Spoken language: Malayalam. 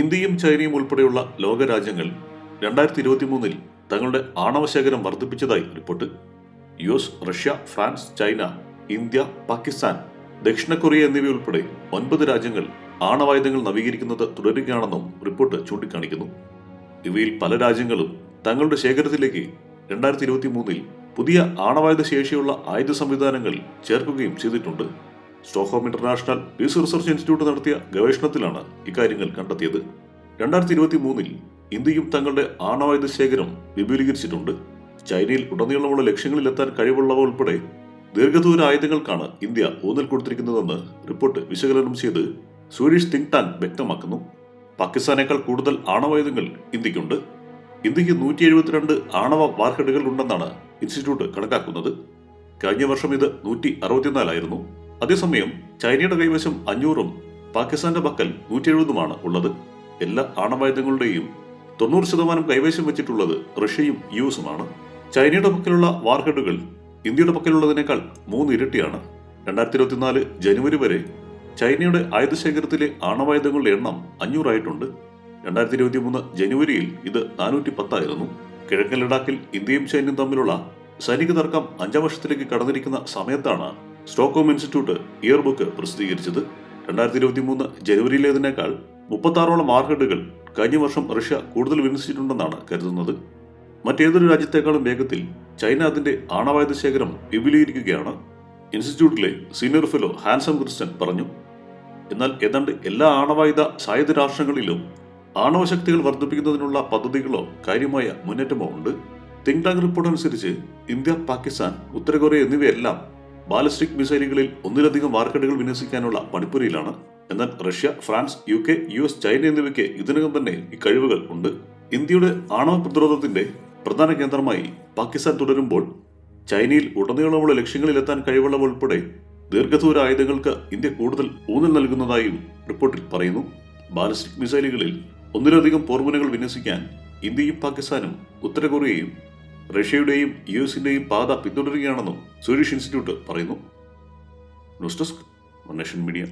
ഇന്ത്യയും ചൈനയും ഉൾപ്പെടെയുള്ള ലോകരാജ്യങ്ങൾ രണ്ടായിരത്തി ഇരുപത്തി മൂന്നിൽ തങ്ങളുടെ ആണവശേഖരം വർദ്ധിപ്പിച്ചതായി report. U S Russia France China India Pakistan ദക്ഷിണ കൊറിയ എന്നിവയുൾപ്പെടെ ഒൻപത് രാജ്യങ്ങൾ ആണവായുധങ്ങൾ നവീകരിക്കുന്നത് തുടരുകയാണെന്നും റിപ്പോർട്ട് ചൂണ്ടിക്കാണിക്കുന്നു. ഇവയിൽ പല രാജ്യങ്ങളും തങ്ങളുടെ ശേഖരത്തിലേക്ക് രണ്ടായിരത്തി ഇരുപത്തി മൂന്നിൽ പുതിയ ആണവായുധ ശേഷിയുള്ള ആയുധ സംവിധാനങ്ങൾ ചേർക്കുകയും ചെയ്തിട്ടുണ്ട്. Stockholm International Peace Research Institute നടത്തിയ ഗവേഷണത്തിലാണ് ഇക്കാര്യങ്ങൾ കണ്ടെത്തിയത്. രണ്ടായിരത്തി ഇരുപത്തി മൂന്നിൽ ഇന്ത്യയും തങ്ങളുടെ ആണവായുധ ശേഖരം വിപുലീകരിച്ചിട്ടുണ്ട്. ചൈനയിൽ ഉടനീളമുള്ള ലക്ഷ്യങ്ങളിലെത്താൻ കഴിവുള്ളവ ഉൾപ്പെടെ ദീർഘദൂര ആയുധങ്ങൾക്കാണ് ഇന്ത്യ ഊന്നൽ കൊടുത്തിരിക്കുന്നതെന്ന് റിപ്പോർട്ട് വിശകലനം ചെയ്ത് സ്വീഡിഷ് തിങ്ക് ടാങ്ക് വ്യക്തമാക്കുന്നു. പാകിസ്ഥാനേക്കാൾ കൂടുതൽ ആണവായുധങ്ങൾ ഇന്ത്യക്കുണ്ട്. ഇന്ത്യയ്ക്ക് നൂറ്റി എഴുപത്തിരണ്ട് ആണവ വാർഹെഡുകൾ ഉണ്ടെന്നാണ് ഇൻസ്റ്റിറ്റ്യൂട്ട് കണക്കാക്കുന്നത്. കഴിഞ്ഞ വർഷം ഇത് നൂറ്റി അറുപത്തിനാലായിരുന്നു അതേസമയം ചൈനയുടെ കൈവശം അഞ്ഞൂറും പാകിസ്ഥാന്റെ പക്കൽ നൂറ്റി എഴുപതുമാണ് ഉള്ളത്. എല്ലാ ആണവായുധങ്ങളുടെയും തൊണ്ണൂറ് ശതമാനം കൈവശം വെച്ചിട്ടുള്ളത് റഷ്യയും യു എസുമാണ് ചൈനയുടെ പക്കലുള്ള വാർഹെഡുകൾ ഇന്ത്യയുടെ പക്കലുള്ളതിനേക്കാൾ മൂന്ന് ഇരട്ടിയാണ്. രണ്ടായിരത്തി ഇരുപത്തിനാല് ജനുവരി വരെ ചൈനയുടെ ആയുധശേഖരത്തിലെ ആണവായുധങ്ങളുടെ എണ്ണം അഞ്ഞൂറായിട്ടുണ്ട്. രണ്ടായിരത്തി ഇരുപത്തി മൂന്ന് ജനുവരിയിൽ ഇത് നാനൂറ്റി പത്തായിരുന്നു കിഴക്കൻ ലഡാക്കിൽ ഇന്ത്യയും ചൈനയും തമ്മിലുള്ള സൈനിക തർക്കം അഞ്ചാം വർഷത്തിലേക്ക് കടന്നിരിക്കുന്ന സമയത്താണ് സ്റ്റോക്ക്ഹോം ഇൻസ്റ്റിറ്റ്യൂട്ട് ഇയർ ബുക്ക് പ്രസിദ്ധീകരിച്ചത് രണ്ടായിരത്തി ഇരുപത്തി മൂന്ന് ജനുവരിയിലേതിനേക്കാൾ മുപ്പത്താറോളം മാർക്കറ്റുകൾ കഴിഞ്ഞ വർഷം റഷ്യ കൂടുതൽ വിന്യസിച്ചിട്ടുണ്ടെന്നാണ് കരുതുന്നത്. മറ്റേതൊരു രാജ്യത്തെക്കാളും വേഗത്തിൽ ചൈന അതിന്റെ ആണവായുധ ശേഖരം വിപുലീകരിക്കുകയാണ്. ഇൻസ്റ്റിറ്റ്യൂട്ടിലെ സീനിയർ ഫെലോ ഹാൻസം ക്രിസ്റ്റൻ പറഞ്ഞു എന്നാൽ ഏതാണ്ട് എല്ലാ ആണവായുധ സായുധ രാഷ്ട്രങ്ങളിലും ആണവശക്തികൾ വർദ്ധിപ്പിക്കുന്നതിനുള്ള പദ്ധതികളോ കാര്യമായ മുന്നേറ്റമോ ഉണ്ട്. തിങ്ക് ടാങ്ക് റിപ്പോർട്ട് അനുസരിച്ച് ഇന്ത്യ പാകിസ്ഥാൻ ഉത്തരകൊറിയ എന്നിവയെല്ലാം ബാലിസ്റ്റിക് മിസൈലുകളിൽ ഒന്നിലധികം വാർക്കഡുകൾ വിന്യസിക്കാനുള്ള പണിപ്പുരയിലാണ്. എന്നാൽ Russia France U K U S China എന്നിവയ്ക്ക് ഇതിനകം തന്നെ ഈ കഴിവുകൾ ഉണ്ട്. ഇന്ത്യയുടെ ആണവ പ്രതിരോധത്തിന്റെ പ്രധാന കേന്ദ്രമായി പാകിസ്ഥാൻ തുടരുമ്പോൾ ചൈനയിൽ ഉടനീളമുള്ള ലക്ഷ്യങ്ങളിലെത്താൻ കഴിവുള്ളവ ഉൾപ്പെടെ ദീർഘദൂര ആയുധങ്ങൾക്ക് ഇന്ത്യ കൂടുതൽ ഊന്നൽ നൽകുന്നതായും റിപ്പോർട്ടിൽ പറയുന്നു. ബാലിസ്റ്റിക് മിസൈലുകളിൽ ഒന്നിലധികം പോർമുനകൾ വിന്യസിക്കാൻ ഇന്ത്യയും പാകിസ്ഥാനും ഉത്തര കൊറിയയും റഷ്യയുടെയും യു എസിന്റെയും പാത പിന്തുടരുകയാണെന്നും സ്വീഡിഷ് ഇൻസ്റ്റിറ്റ്യൂട്ട് പറയുന്നു. News desk media.